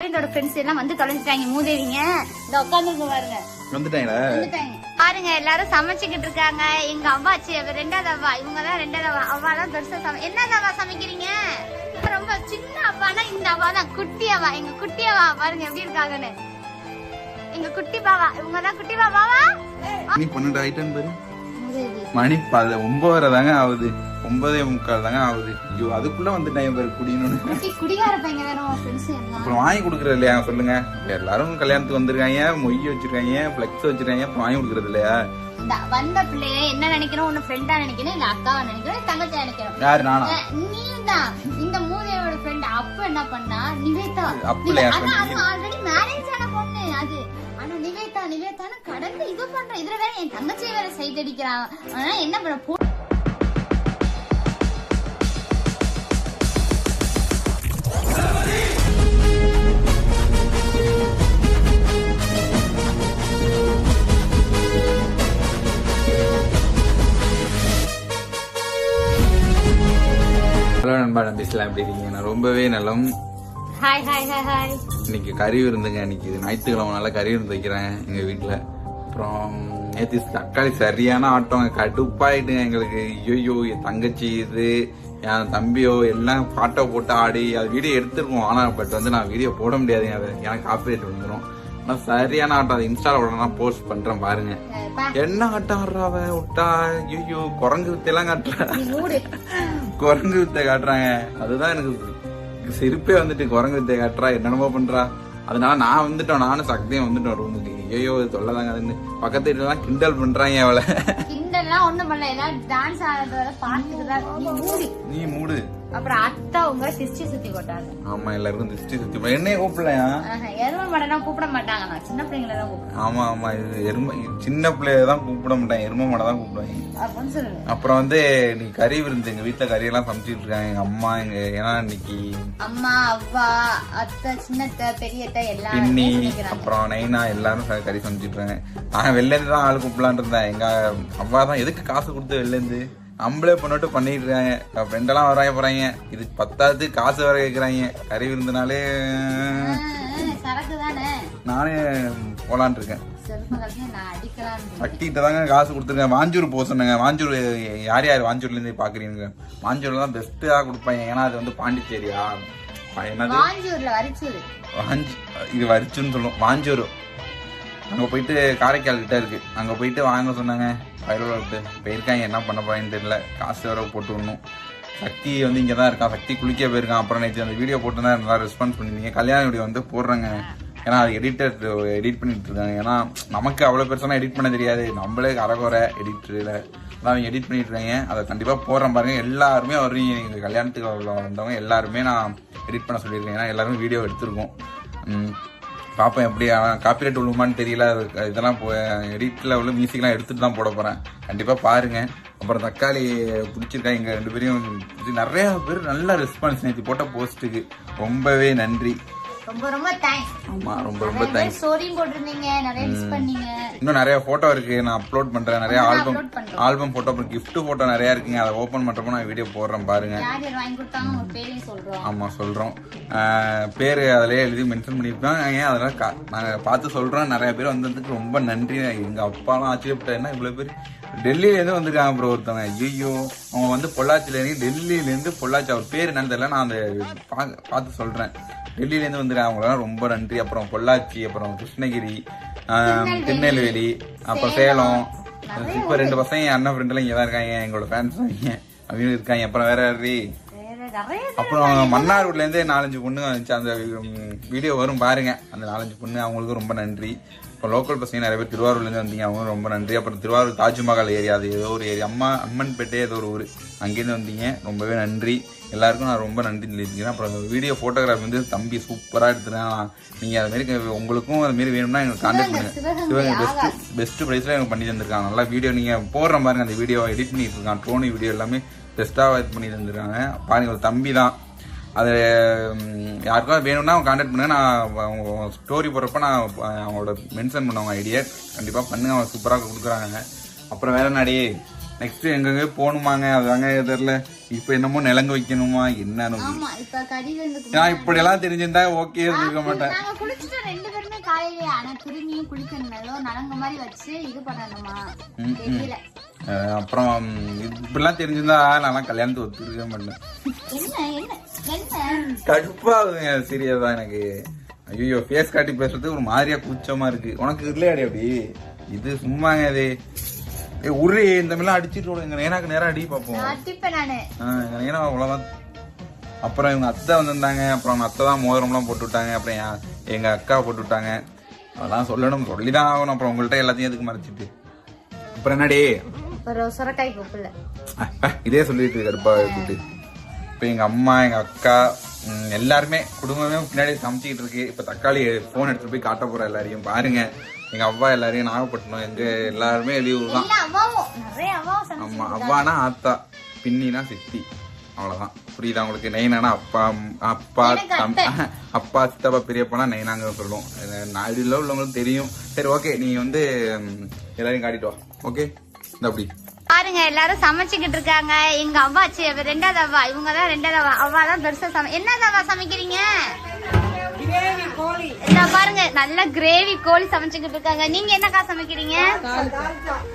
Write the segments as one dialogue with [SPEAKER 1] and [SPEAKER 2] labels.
[SPEAKER 1] ஃப்ரெண்டோட ஃப்ரெண்ட்ஸ் எல்லாம் வந்து தொலைஞ்சிட்டாங்க. மூதேவிங்க. இந்த உட்காந்துருங்க பாருங்க.
[SPEAKER 2] வந்துட்டாங்களா?
[SPEAKER 1] வந்துட்டாங்க. பாருங்க எல்லாரும் சமைச்சுக்கிட்டு இருக்காங்க. எங்க அவ்வாச்சி அவ ரெண்டாவது அவ்வா இவங்க தான் ரெண்டாவது அவ்வா. அவ்வா தான் பெருசா சமை என்னது அவ்வா சமைக்கிறீங்க? ரொம்ப சின்ன அவ்வானா இந்த அவ்வா தான் குட்டி அவ்வா. எங்க குட்டி அவ்வா பாருங்க எப்படி இருக்காங்கன்னு. எங்க குட்டி பாவா இவங்க தான் குட்டி பாவாவா
[SPEAKER 2] நீ பன்னெண்டு ஆயிட்டான்னு பாரு. மணி பல ஒன்பதரை தாங்க ஆகுது. ஒன்பதே முக்கால் தாங்க ஆகுது. ஐயோ அதுக்குள்ள வந்துட்டாங்க பாரு
[SPEAKER 1] எல்லாம்.
[SPEAKER 2] அப்புறம் வாங்கி கொடுக்குறது இல்லையா? சொல்லுங்க. எல்லாரும் கல்யாணத்துக்கு வந்திருக்காங்க மொய் வச்சிருக்காங்க ஃபிளெக்ஸ் வச்சிருக்காங்க அப்புறம் வாங்கி கொடுக்குறது இல்லையா?
[SPEAKER 1] வந்த பிள்ளைய என்ன நினைக்கிறோம் உன்னை ஃப்ரெண்டா நினைக்கிறேன் இல்ல அக்காவா நினைக்கிறேன் தங்கச்சியா நினைக்கிறோம்
[SPEAKER 2] யாரு? நானா?
[SPEAKER 1] நீ தான் இந்த மூதேவோட ஃப்ரெண்ட் அப்ப என்ன பண்ணா? நிவேதா.
[SPEAKER 2] அப்ப இல்லையா
[SPEAKER 1] ஆனா
[SPEAKER 2] friend?
[SPEAKER 1] அது ஆல்ரெடி மேரேஜ் ஆன பொண்ணு அது. ஆனா நிவேதா நிவேதான்னு கடந்து இது பண்ற. இதுல வேற என் தங்கச்சியை வேற சைட் அடிக்கிறான் ஆனா என்ன பண்ண போ
[SPEAKER 2] ஹலோ நண்பா நம்பிஸ்லாம் எப்படி இருக்கீங்க? நான் ரொம்பவே நலம்.
[SPEAKER 1] ஹாய் ஹாய் ஹாய் ஹாய்
[SPEAKER 2] இன்னைக்கு கறி விருந்துங்க. இன்னைக்கு ஞாயிற்றுக்கிழமை கறி விருந்து வைக்கிறேன் எங்க வீட்டுல அப்புறம் நேற்று தக்காளி சரியான ஆட்டம். கடுப்பாயிட்டுங்க எங்களுக்கு. ஐயோ என் தங்கச்சி இது என் தம்பியோ எல்லாம் பாட்டோ போட்டு ஆடி அது வீடியோ எடுத்திருக்கோம். ஆனா பட் வந்து நான் வீடியோ போட முடியாதுங்க. அது எனக்கு காப்பிரைட் வந்துடும் ஆனா சரியான ஆட்டம். அது இன்ஸ்டால உடனே போஸ்ட் பண்றேன் பாருங்க. என்ன ஆட்டம் ஆடுறாவ விட்டா. ஐயோ குரங்கு வித்தையெல்லாம் காட்டுறா.
[SPEAKER 1] நீ மூடு.
[SPEAKER 2] குரங்கு வித்தை காட்டுறாங்க. அதுதான் எனக்கு சிரிப்பே வந்துட்டு குரங்கு வித்தை காட்டுறா. என்னென்னமோ பண்றா. அதனால நான் வந்துட்டோம். நானும் சக்தியும் வந்துட்டோம் ரூமுக்கு ஐயோ தொல்லதாங்க அதுன்னு பக்கத்து வீட்டுல எல்லாம் கிண்டல் பண்றாங்க அவளை.
[SPEAKER 1] கிண்டல்லாம் ஒண்ணும் பண்ணல. டான்ஸ் ஆடுறத பார்த்துட்டு நீ மூடு. அப்புறம் அத்தா உங்க சிஸ்டி சுத்தி கொட்டாங்க
[SPEAKER 2] ஆமா எல்லாருக்கும் திருஷ்டி சுத்தி என்னைய கூப்பிடலையா?
[SPEAKER 1] எரும மாடெல்லாம் கூப்பிட மாட்டாங்க நான் சின்ன பிள்ளைங்கள தான் கூப்பிடுவேன்.
[SPEAKER 2] ஆமா ஆமா இது எரும சின்ன பிள்ளைய தான் கூப்பிட மாட்டாங்க எரும மாடை தான்
[SPEAKER 1] அப்படின்னு சொல்லுங்க.
[SPEAKER 2] அப்புறம் வந்து நீ கறி விருந்து எங்க வீட்டுல கறி எல்லாம் சமைச்சிட்டு இருக்காங்க. எங்க அம்மா எங்க ஏன்னா இன்னைக்கு
[SPEAKER 1] அம்மா அவ்வா அத்தை சின்னத்தை பெரியத்தை எல்லாருமே
[SPEAKER 2] பின்னி அப்புறம் நைனா எல்லாரும் ச- கறி சமைச்சிட்டு இருக்காங்க. நான் வெளில இருந்து தான் ஆள் கூப்பிடலான் இருந்தேன். எங்க அவ்வா தான் எதுக்கு காசு கொடுத்து வெளில இருந்து நம்மளே பண்ணிட்டு பண்ணிட்டு இருக்காங்க ஃப்ரெண்டெல்லாம் வராங்க போறாங்க. இதுக்கு பத்தாவது காசு வர கேக்குறாங்க. கறி விருந்துனாலே நானே போலான் இருக்கேன். சக்திகிட்ட தாங்க காசு கொடுத்துருக்கேன். வாஞ்சூர் போக சொன்னாங்க. வாஞ்சூர் யார் யார் வாஞ்சூர்ல இருந்து பாக்குறீங்க? வாஞ்சூர்ல தான் பெஸ்ட்டா கொடுப்பாங்க. ஏன்னா அது வந்து பாண்டிச்சேரியா. என்னது?
[SPEAKER 1] வாஞ்சூர்ல வரிச்சூர்
[SPEAKER 2] வாஞ்சி இது வரிச்சுன்னு சொல்லும் வாஞ்சூர். அங்கே போயிட்டு காரைக்கால் கிட்ட இருக்கு. அங்கே போயிட்டு வாங்க சொன்னாங்க. வயலோட்டு போயிருக்காங்க. என்ன பண்ண போறேன்னு தெரியல. காசு வர போட்டு விடணும். சக்தி வந்து இங்கே தான் இருக்கான் சக்தி குளிக்க போயிருக்கான். அப்புறம் நேற்று அந்த வீடியோ போட்டு நல்லா ரெஸ்பான்ஸ் பண்ணிருந்தீங்க. கல்யாண வீடியோ வந்து போடுறேங்க. ஏன்னா அது எடிட்டர் எடிட் பண்ணிட்டு இருக்காங்க. ஏன்னா நமக்கு அவ்வளோ பெருசாக எடிட் பண்ண தெரியாது. நம்மளே அறகுறை எடிட்டரில் அதான் எடிட் பண்ணிட்டு இருக்காங்க. அதை கண்டிப்பாக போடுறேன் பாருங்க. எல்லாருமே வருவீங்க எங்கள் கல்யாணத்துக்கு வந்தவங்க எல்லாருமே நான் எடிட் பண்ண சொல்லியிருக்கேன். ஏன்னா எல்லாருமே வீடியோ எடுத்திருக்கோம். பார்ப்பேன் எப்படி காப்பிரைட் விழுமான்னு தெரியல. இதெல்லாம் எடிட்டில் உள்ள மியூசிக்லாம் எடுத்துகிட்டு தான் போட போகிறேன் கண்டிப்பாக பாருங்கள் அப்புறம் தக்காளி பிடிச்சிருக்கா எங்கள் ரெண்டு பேரையும். நிறையா பேர் நல்லா ரெஸ்பான்ஸ் நேற்று போட்ட போஸ்ட்டுக்கு ரொம்பவே நன்றி.
[SPEAKER 1] ரொம்ப ரொம்ப தேங்க்ஸ்
[SPEAKER 2] ஆமாம் ரொம்ப ரொம்ப தேங்க்ஸ்
[SPEAKER 1] ஸ்டோரியும் போட்டிருந்தீங்க நிறைய மிஸ் பண்ணீங்க.
[SPEAKER 2] இன்னும் நிறைய போட்டோ இருக்கு நான் அப்லோட் பண்றேன். நிறைய ஆல்பம். ஆல்பம் போட்டோ அப்புறம் gift போட்டோ நிறைய இருக்குங்க அதை ஓபன் பண்றப்போ நான் வீடியோ போடுறேன் பாருங்க.
[SPEAKER 1] யார் யார் வாங்கி கொடுத்தாங்க உங்க பேரையும் சொல்றோம்.
[SPEAKER 2] ஆமா சொல்றோம். பேரு அதிலே எழுதி மென்ஷன் பண்ணியிருப்பாங்க அதெல்லாம் கா- நாங்க பார்த்து சொல்றோம். நிறைய பேர் வந்ததுக்கு ரொம்ப நன்றி. எங்க அப்பாலாம் ஆச்சரியப்பட்ட என்ன இவ்வளவு பேர்? டெல்லியில இருந்து வந்திருக்காங்க ப்ரோ ஒருத்தவங்க. ஐயோ அவங்க வந்து பொள்ளாச்சில இருந்து டெல்லியில இருந்து பொள்ளாச்சி. அவர் பேர் என்னன்னு தெரியல. நான் அந்த பா- பார்த்து சொல்றேன். டெல்லியில இருந்து வந்திருக்காங்க அவங்களாம் ரொம்ப நன்றி. அப்புறம் பொள்ளாச்சி அப்புறம் கிருஷ்ணகிரி திருநெல்வேலி. அப்புறம் சேலம். இப்ப ரெண்டு பசங்க என் அண்ணன் ஃப்ரெண்ட் எல்லாம் இங்க தான் இருக்காங்க. எங்களோட ஃபேன்ஸ் அவங்க இருக்காங்க. அப்புறம் வேற யாரு? அப்புறம் மன்னார்ல இருந்தே நாலஞ்சு பொண்ணு வந்துச்சு. அந்த வீடியோ வரும் பாருங்க. அந்த நாலஞ்சு பொண்ணு அவங்களுக்கும் ரொம்ப நன்றி. இப்போ லோக்கல் பசங்க நிறைய பேர் திருவாரூர்ல இருந்து வந்தீங்க. அவங்களும் ரொம்ப நன்றி. அப்புறம் திருவாரூர் தாஜ்மஹால் ஏரியா. அது ஏதோ ஒரு ஏரியா. அம்மா அம்மன்பேட்டை ஏதோ ஒரு ஊர். அங்கேருந்து வந்தீங்க. ரொம்பவே நன்றி. எல்லாருக்கும் நான் ரொம்ப நன்றி சொல்லியிருக்கேன் அப்புறம் வீடியோ ஃபோட்டோகிராஃபி வந்து தம்பி சூப்பராக எடுத்துருக்கேன் நீங்கள் அது மாதிரி உங்களுக்கும் அது மாதிரி வேணும்னா எங்களுக்கு கான்டாக்ட் பண்ணுங்க. சிவகங்கை பெஸ்ட் பெஸ்ட் ப்ரைஸில் எனக்கு பண்ணி தந்திருக்காங்க. நல்லா வீடியோ நீங்கள் போடுற பாருங்க அந்த வீடியோ எடிட் பண்ணிட்டு இருக்கான் ட்ரோனி வீடியோ எல்லாமே பெஸ்ட்டாக இது பண்ணி தந்திருக்காங்க. பாருங்க ஒரு தம்பி தான். அது யாருக்காவது வேணும்னா அவங்க கான்டாக்ட் பண்ணுங்க. நான் அவங்க ஸ்டோரி போடுறப்ப நான் அவங்களோட மென்ஷன் பண்ணுவாங்க ஐடியா கண்டிப்பாக பண்ணுங்க. அவங்க சூப்பராக கொடுக்குறாங்க. அப்புறம் வேற நாடி நெக்ஸ்ட் எங்கெங்க போகணுமாங்க? அதாங்க தெரியல. இப்போ என்னமோ நிலங்க வைக்கணுமா? என்னன்னு நான் இப்படி எல்லாம் தெரிஞ்சிருந்தா ஓகே இருந்திருக்க மாட்டேன். அப்புறம் இப்படிலாம் தெரிஞ்சிருந்தா நான் கல்யாணத்தை ஒத்துருக்க மாட்டேன். கடுப்பாகுதுங்க சீரியஸ் தான் எனக்கு. ஐயோ ஃபேஸ் காட்டி பேசுறது ஒரு மாதிரியா கூச்சமா இருக்கு. உனக்கு இல்லையாடி அப்படி? இது சும்மாங்க இது. ஏ உரு இந்த மாதிரிலாம் அடிச்சிட்டு விடுங்க நேராக்கு நேரா அடி பார்ப்போம்
[SPEAKER 1] அடிப்பேன் நானு.
[SPEAKER 2] நேரா அவ்வளவுதான். அப்புறம் இவங்க அத்தை வந்திருந்தாங்க. அப்புறம் அவங்க அத்தை தான் மோதிரம்லாம் போட்டு விட்டாங்க. அப்புறம் என் எங்க அக்கா போட்டு விட்டாங்க. அதெல்லாம் சொல்லணும் சொல்லி தான் ஆகணும். அப்புறம் உங்கள்கிட்ட எல்லாத்தையும் எதுக்கு மறைச்சிட்டு? அப்புறம் என்னடி?
[SPEAKER 1] சுரக்காய்
[SPEAKER 2] இதே சொல்லிட்டு கருப்பா இருக்குது இப்போ எங்க அம்மா எங்க அக்கா எல்லாருமே குடும்பமே பின்னாடி சமைச்சிட்டு இருக்கு. இப்போ தக்காளி ஃபோன் எடுத்துட்டு போய் காட்ட போறேன் எல்லாரையும். பாருங்க. எங்க அவ்வா எல்லாரையும் நாகப்பட்டினம் எங்க எல்லாருமே வெளியூர் தான். ஆமா அவ்வானா ஆத்தா பின்னினா சித்தி. அவ்வளவுதான். புரியுதா உங்களுக்கு? நெய்னானா அப்பா அப்பா தம் அப்பா சித்தப்பா பெரியப்பானா நெய்னாங்க சொல்லுவோம். நாடில உள்ளவங்களுக்கு தெரியும். சரி ஓகே நீ வந்து எல்லாரையும் காட்டிட்டு வா. ஓகே இந்த அப்படி.
[SPEAKER 1] பாருங்க எல்லாரும் சமைச்சுக்கிட்டு இருக்காங்க. எங்க அவ்வாச்சி அவ ரெண்டாவது அவ்வா இவங்க தான் ரெண்டாவது அவ்வா. அவ்வா தான் பெருசா சமை என்னது அவ்வா சமைக்கிறீங்க? நல்ல கிரேவி கோழி சமைச்சுக்கிட்டு இருக்காங்க. நீங்க என்னக்கா சமைக்கிறீங்க?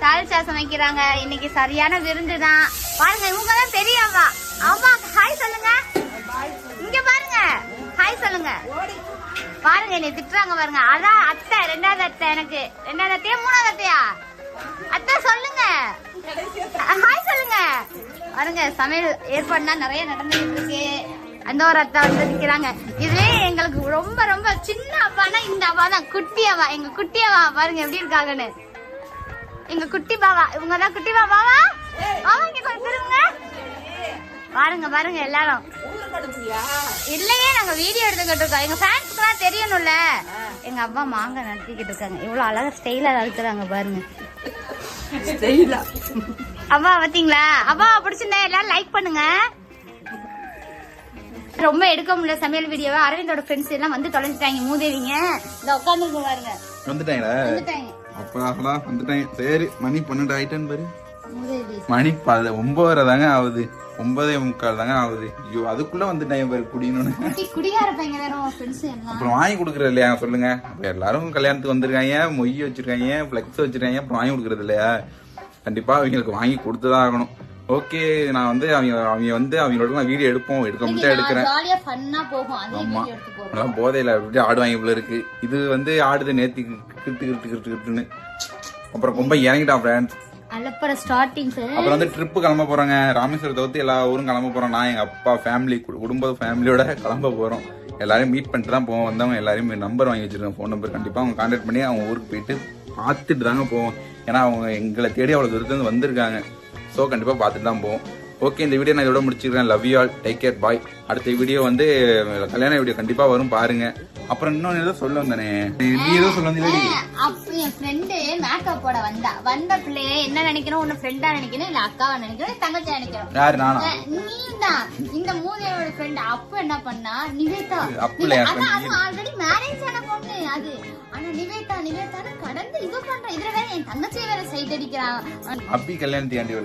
[SPEAKER 1] தால்ச்சா சமைக்கிறாங்க. இன்னைக்கு சரியான விருந்து தான். பாருங்க இவங்க தான் பெரிய அம்மா அம்மா ஹாய் சொல்லுங்க. இங்க பாருங்க. ஹாய் சொல்லுங்க. பாருங்க என்னை திட்டுறாங்க பாருங்க. அதான் அத்தை ரெண்டாவது அத்தை எனக்கு. ரெண்டாவது அத்தையா மூணாவது அத்தையா? அத்தை சொல்லுங்க. ஹாய் சொல்லுங்க. பாருங்க சமையல் ஏற்பாடுனா நிறைய நடந்துட்டு இருக்கு. அந்த ஒரு அத்தை வந்து நிக்கிறாங்க. இதுவே எங்களுக்கு ரொம்ப ரொம்ப சின்ன அப்பானா இந்த அப்பா தான் குட்டி அவ்வா. எங்க குட்டி அவ்வா பாருங்க எப்படி இருக்காங்கன்னு. எங்க குட்டி பாவா. இவங்க தான் குட்டி பாவாவா? பாவா இங்க கொஞ்சம் திரும்புங்க. பாருங்க பாருங்க எல்லாரும். இல்லையே நாங்க வீடியோ எடுத்துக்கிட்டு இருக்கோம். எங்க ஃபேன்ஸ்க்குலாம் தெரியணும்ல. எங்க அப்பா மாங்காய் நடத்திக்கிட்டு இருக்காங்க. இவ்வளவு அழகா ஸ்டைலா நடத்துறாங்க பாருங்க. அப்பா பாத்தீங்களா? அப்பா பிடிச்சிருந்தா எல்லாரும் லைக் பண்ணுங்க. ரொம்ப எடுக்க முடியல சமையல் வீடியோவை. அரவிந்தோட ஃப்ரெண்ட்ஸ் எல்லாம் வந்து தொலைஞ்சிட்டாங்க. மூதேவிங்க இந்த உட்காந்து பாருங்க.
[SPEAKER 2] வந்துட்டாங்களா?
[SPEAKER 1] வந்துட்டாங்க.
[SPEAKER 2] வந்துட்டாங்க. சரி மணி பன்னெண்டு ஆயிட்டேன்னு பாரு. மணி பத ஒன்பதரை தாங்க ஆகுது. ஒன்பதே முக்கால் தாங்க ஆகுது. ஐயோ அதுக்குள்ள வந்துட்டாங்க பாரு
[SPEAKER 1] எல்லாம்.
[SPEAKER 2] அப்புறம் வாங்கி கொடுக்குறது இல்லையா? சொல்லுங்க. அப்ப எல்லாரும் கல்யாணத்துக்கு வந்திருக்காங்க மொய் வச்சிருக்காங்க ஃப்ளெக்ஸ் வச்சிருக்காங்க அப்புறம் வாங்கி கொடுக்குறது இல்லையா? கண்டிப்பா அவங்களுக்கு வாங்கி கொடுத்துதான் ஆகணும். ஓகே நான் வந்து அவங்க அவங்க வந்து அவங்களோட வீடியோ எடுப்போம் எடுக்க மட்டும் எடுக்கிறேன்.
[SPEAKER 1] ஜாலியா ஃபன்னா போகும்
[SPEAKER 2] ஆமா.
[SPEAKER 1] வீடியோ எடுத்து போறோம்
[SPEAKER 2] அதெல்லாம் போதையில அப்படி ஆடுவாங்க போல இருக்கு. இது வந்து ஆடுது நேத்தி கிட்டு கிட்டு கிட்டு கிட்டுன்னு அப்புறம் ரொம்ப இறங்கிட்டான் ஃப்ரெண்ட்ஸ்
[SPEAKER 1] அலப்பற ஸ்டார்டிங்
[SPEAKER 2] அப்புறம் வந்து ட்ரிப்பு கிளம்ப போறாங்க. ராமேஸ்வரத்தை தவிர்த்து எல்லா ஊரும் கிளம்ப போறோம் நான் எங்க அப்பா ஃபேமிலி குடும்ப ஃபேமிலியோட கிளம்ப போறோம். எல்லாரையும் மீட் பண்ணிட்டு தான் போவோம். வந்தவங்க எல்லாரையும் நம்பர் வாங்கி வச்சிருக்கேன் ஃபோன் நம்பர் கண்டிப்பா அவங்க கான்டாக்ட் பண்ணி அவங்க ஊருக்கு போயிட்டு பார்த்துட்டு தாங்க போவோம். ஏன்னா அவங்க எங்களை தேடி அவ்வளவு தூரத்துல இருந்து வந்திருக்காங்க. ஸோ கண்டிப்பா பார்த்துட்டு தான் போவோம். ஓகே இந்த வீடியோ நான் இதோட முடிச்சுக்கிறேன். Love you all take care bye அடுத்த வீடியோ வந்து கல்யாண வீடியோ கண்டிப்பா வரும் பாருங்க. அப்புறம் இன்னொன்னு ஏதோ சொல்ல வந்தானே. நீ ஏதோ சொல்ல வந்தீங்களே
[SPEAKER 1] அப்ப என் ஃப்ரெண்டு மேக்கப் போட வந்தா. வந்த பிள்ளைய என்ன நினைக்கணும்? உன்ன ஃப்ரெண்டா நினைக்கணும்? இல்ல அக்காவா நினைக்கணும்? தங்கச்சியா நினைக்கணும்?
[SPEAKER 2] யாரு நானா?
[SPEAKER 1] நீ தான் இந்த மூதையோட ஃப்ரெண்ட் அப்ப என்ன பண்ணா? நிவேதா.
[SPEAKER 2] அப்புல
[SPEAKER 1] அது ஆல்ரெடி மேரேஜ் ஆன பொண்ணு அது. ஆனா நிவேதா நிவேதான்னு கடந்து இது பண்ற. இதுல வேற என் தங்கச்சியை வேற சைட் அடிக்கிறான்
[SPEAKER 2] அப்பி கல்யாணத்தி ஆண்டி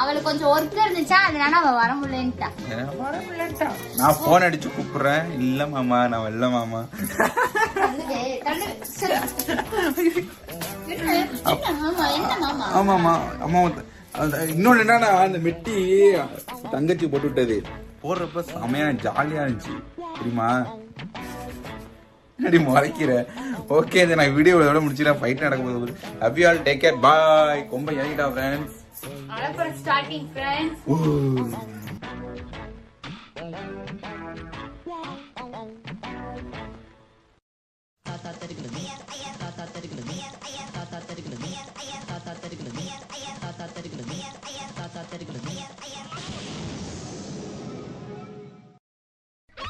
[SPEAKER 1] அவளுக்கு கொஞ்சம் ஒர்க் இருந்துச்சா? அதனால அவ வர முடியலன்ட்டா
[SPEAKER 2] நான் போன் அடிச்சு கூப்பிடுறேன். இல்ல மாமா நான் வரல மாமா. ஆமாமா அம்மா இன்னொன்னு என்னன்னா அந்த மெட்டி தங்கச்சி போட்டு விட்டது. போடுறப்ப செமையா ஜாலியா இருந்துச்சு. தெரியுமா? அடி முறைக்கிற? ஓகே இந்த நான் வீடியோ இதோட முடிச்சுக்கிறேன். ஃபைட் நடக்க போகுது. Love you all take care bye கொம்ப இறங்கிட்டா ஃப்ரெண்ட்ஸ்
[SPEAKER 1] ஸ்டார்டிங் ஃப்ரெண்ட்ஸ்
[SPEAKER 2] Müzik